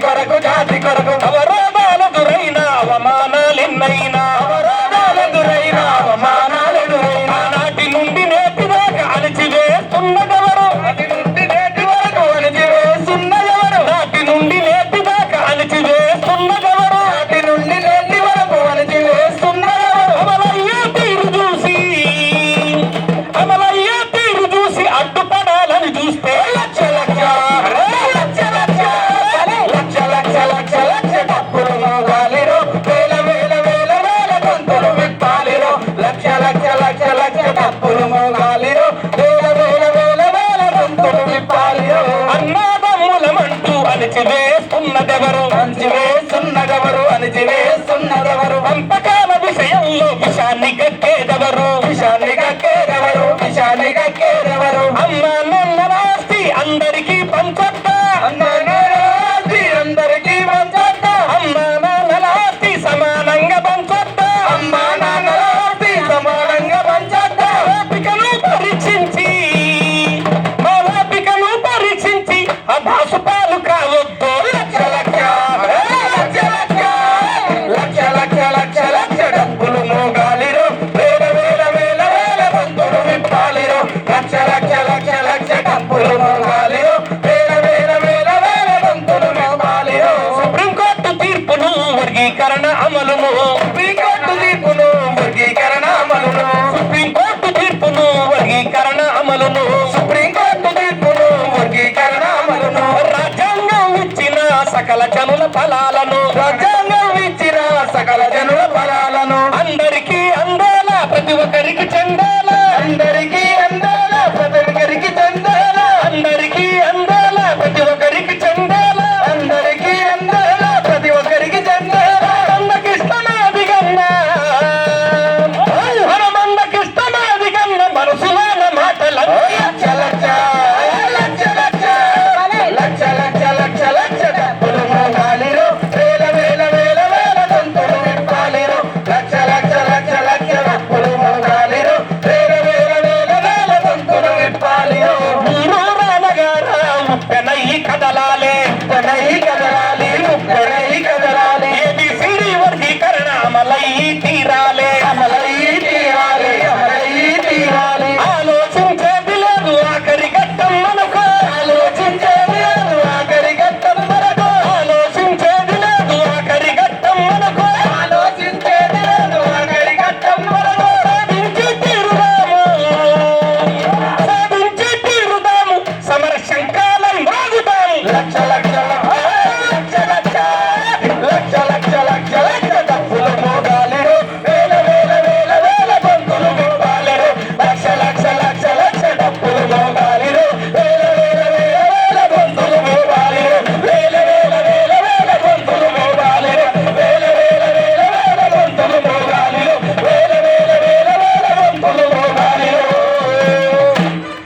করা ధృవీకరణ అమలును. సుప్రీంకోర్టు తీర్పును వర్గీకరణ అమలును. సుప్రీంకోర్టు తీర్పును వర్గీకరణ అమలును. సుప్రీంకోర్టు తీర్పును వర్గీకరణ అమలును. రాజ్యాంగం ఇచ్చిన సకల జనుల ఫలాలను. రాజ్యాంగం ఇచ్చిన సకల జనుల ఫలాలను. అందరికీ Let's go.